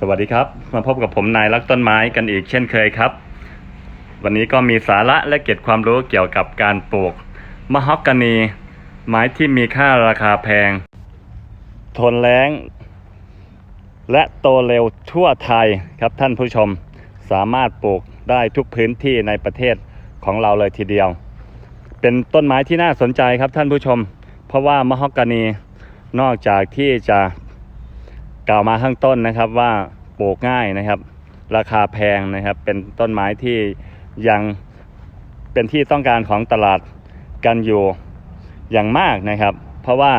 สวัสดีครับ มาพบกับผมนายรักต้นไม้กันอีกเช่นเคยครับ วันนี้ก็มีสาระและเก็บความรู้เกี่ยวกับการปลูกมะฮอกกานี ไม้ที่มีค่าราคาแพง ทนแล้ง และโตเร็วทั่วไทยครับท่านผู้ชมสามารถปลูกได้ทุกพื้นที่ในประเทศของเราเลยทีเดียว เป็นต้นไม้ที่น่าสนใจครับท่านผู้ชม เพราะว่ามะฮอกกานีนอกจากที่จะ กล่าวมาข้างต้นนะครับว่าปลูกง่ายนะครับ ราคาแพงนะครับเป็นต้นไม้ที่ยังเป็นที่ต้องการของตลาดกันอยู่อย่างมากนะครับ เพราะว่า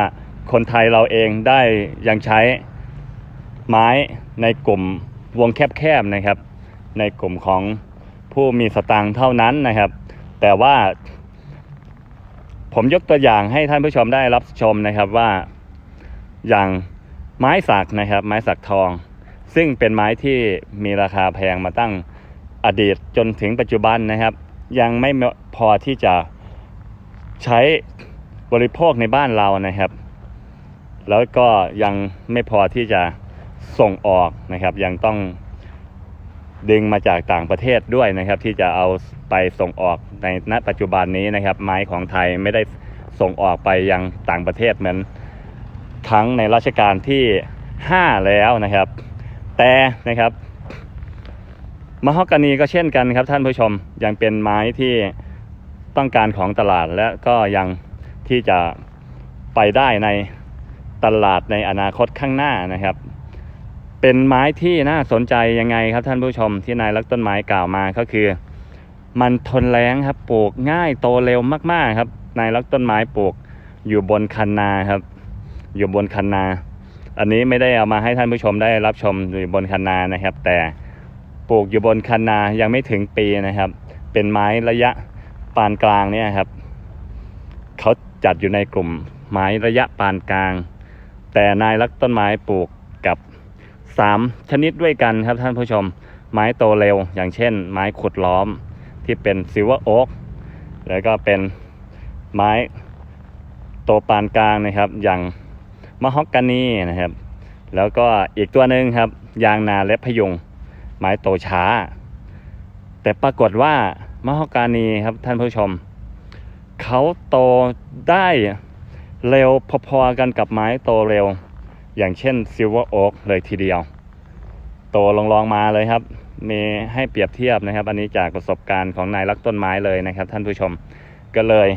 คนไทยเราเองได้ยังใช้ไม้ในกลุ่มวงแคบๆนะครับ ในกลุ่มของผู้มีสตางค์เท่านั้นนะครับ แต่ว่า ผมยกตัวอย่างให้ท่านผู้ชมได้รับชมนะครับว่าอย่าง ไม้สักนะครับ ไม้สักทอง ซึ่งเป็นไม้ที่มีราคาแพงมาตั้งอดีตจนถึงปัจจุบันนะครับ ยังไม่พอที่จะใช้บริโภคในบ้านเรานะครับ แล้วก็ยังไม่พอที่จะส่งออกนะครับ ยังต้องดึงมาจากต่างประเทศด้วยนะครับ ที่จะเอาไปส่งออกในณปัจจุบันนี้นะครับ ไม้ของไทยไม่ได้ส่งออกไปยังต่างประเทศเหมือน ครั้งในรัชกาลที่ 5 แล้วนะครับ แต่นะครับมะฮอกกานีก็เช่นกันครับท่านผู้ชมยังเป็นไม้ที่ต้องการของตลาดและก็ยังที่จะไปได้ในตลาดในอนาคตข้างหน้านะครับ เป็นไม้ที่น่าสนใจยังไงครับท่านผู้ชมที่นายรักต้นไม้กล่าวมาก็คือ มันทนแรงครับปลูกง่ายโตเร็วมากๆครับนายรักต้นไม้ปลูกอยู่บนคันนาครับ อยู่บนคันนา อันนี้ไม่ได้เอามาให้ท่านผู้ชมได้รับชมอยู่บนคันนานะครับ แต่ปลูกอยู่บนคันนายังไม่ถึงปีนะครับ เป็นไม้ระยะปานกลางเนี่ยครับเขาจัดอยู่ในกลุ่มไม้ระยะปานกลาง แต่นายรักต้นไม้ปลูกกับสามชนิดด้วยกันครับท่านผู้ชม ไม้โตเร็ว อย่างเช่น ไม้ขุดล้อมที่เป็นซิลเวอร์โอ๊กแล้วก็เป็นไม้โตปานกลางนะครับอย่าง มะฮอกกานีนะครับ แล้วก็อีกตัวหนึ่งครับ ยางนาและพยุงไม้โตช้า แต่ปรากฏว่ามะฮอกกานีครับท่านผู้ชม เขาโตได้เร็วพอๆกันกับไม้โตเร็ว อย่างเช่นซิลเวอร์โอ๊กเลยทีเดียว โตลองๆมาเลยครับ มีให้เปรียบเทียบนะครับ อันนี้จากประสบการณ์ของนายรักต้นไม้เลยนะครับ ท่านผู้ชมก็เลย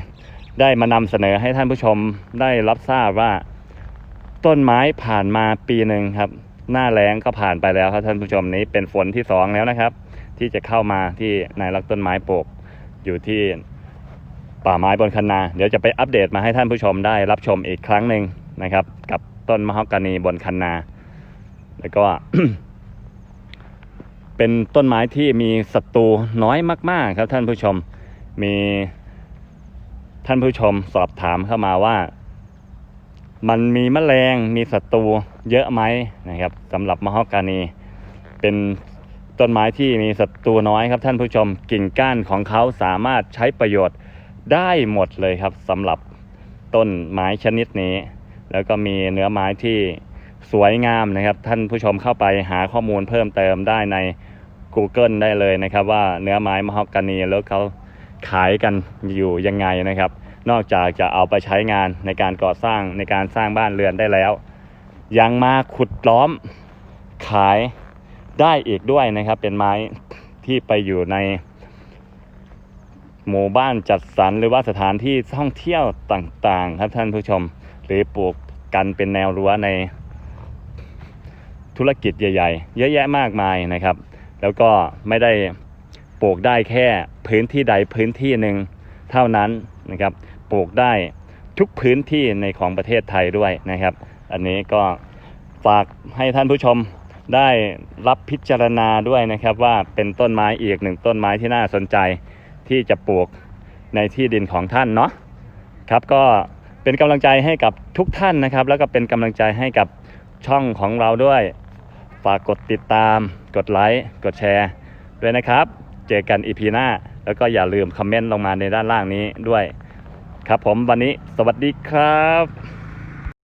ได้มานำเสนอให้ท่านผู้ชมได้รับทราบว่า ต้นไม้ผ่านมาปีหนึ่งครับ หน้าแล้งก็ผ่านไปแล้วครับท่านผู้ชมนี้เป็นฝนที่สองแล้วนะครับ ที่จะเข้ามาที่นายรักต้นไม้ปลูกอยู่ที่ป่าไม้บนคันนา เดี๋ยวจะไปอัปเดตมาให้ท่านผู้ชมได้รับชมอีกครั้งหนึ่งนะครับ กับต้นมะฮอกกานีบนคันนา แล้วก็เป็นต้นไม้ที่มีศัตรูน้อยมาก ๆ ครับท่านผู้ชมมีท่านผู้ชมสอบถามเข้ามาว่า มันมีแมลงมีศัตรูเยอะไหมนะครับสำหรับมะฮอกกานี เป็นต้นไม้ที่มีศัตรูน้อยครับท่านผู้ชมกิ่งก้านของเขาสามารถใช้ประโยชน์ได้หมดเลยครับสำหรับต้นไม้ชนิดนี้ แล้วก็มีเนื้อไม้ที่สวยงามนะครับ ท่านผู้ชมเข้าไปหาข้อมูลเพิ่มเติมได้ใน Google ได้เลยนะครับ ว่าเนื้อไม้มะฮอกกานีแล้วเขาขายกันอยู่ยังไงนะครับ นอกจากจะเอาไปใช้งานในการก่อสร้างในการสร้างบ้านเรือนได้แล้ว ยังมาขุดล้อมขายได้อีกด้วยนะครับ เป็นไม้ที่ไปอยู่ในหมู่บ้านจัดสรรหรือว่าสถานที่ท่องเที่ยวต่างๆ ครับท่านผู้ชม หรือปลูกกันเป็นแนวรั้วในธุรกิจใหญ่ ๆ เยอะแยะมากมายนะครับ แล้วก็ไม่ได้ปลูกได้แค่พื้นที่ใดพื้นที่หนึ่งเท่านั้นนะครับ ปลูกได้ทุกพื้นที่ในของประเทศไทยด้วยนะครับ อันนี้ก็ฝากให้ท่านผู้ชมได้รับพิจารณาด้วยนะครับ ว่าเป็นต้นไม้อีกหนึ่งต้นไม้ที่น่าสนใจที่จะปลูกในที่ดินของท่านเนาะครับก็เป็นกำลังใจให้กับทุกท่านนะครับ แล้วก็เป็นกำลังใจให้กับช่องของเราด้วย ฝากกดติดตาม กดไลค์กดแชร์ด้วยนะครับ เจอกันอีพีหน้า แล้วก็อย่าลืมคอมเมนต์ลงมาในด้านล่างนี้ด้วย ครับผมวันนี้สวัสดีครับ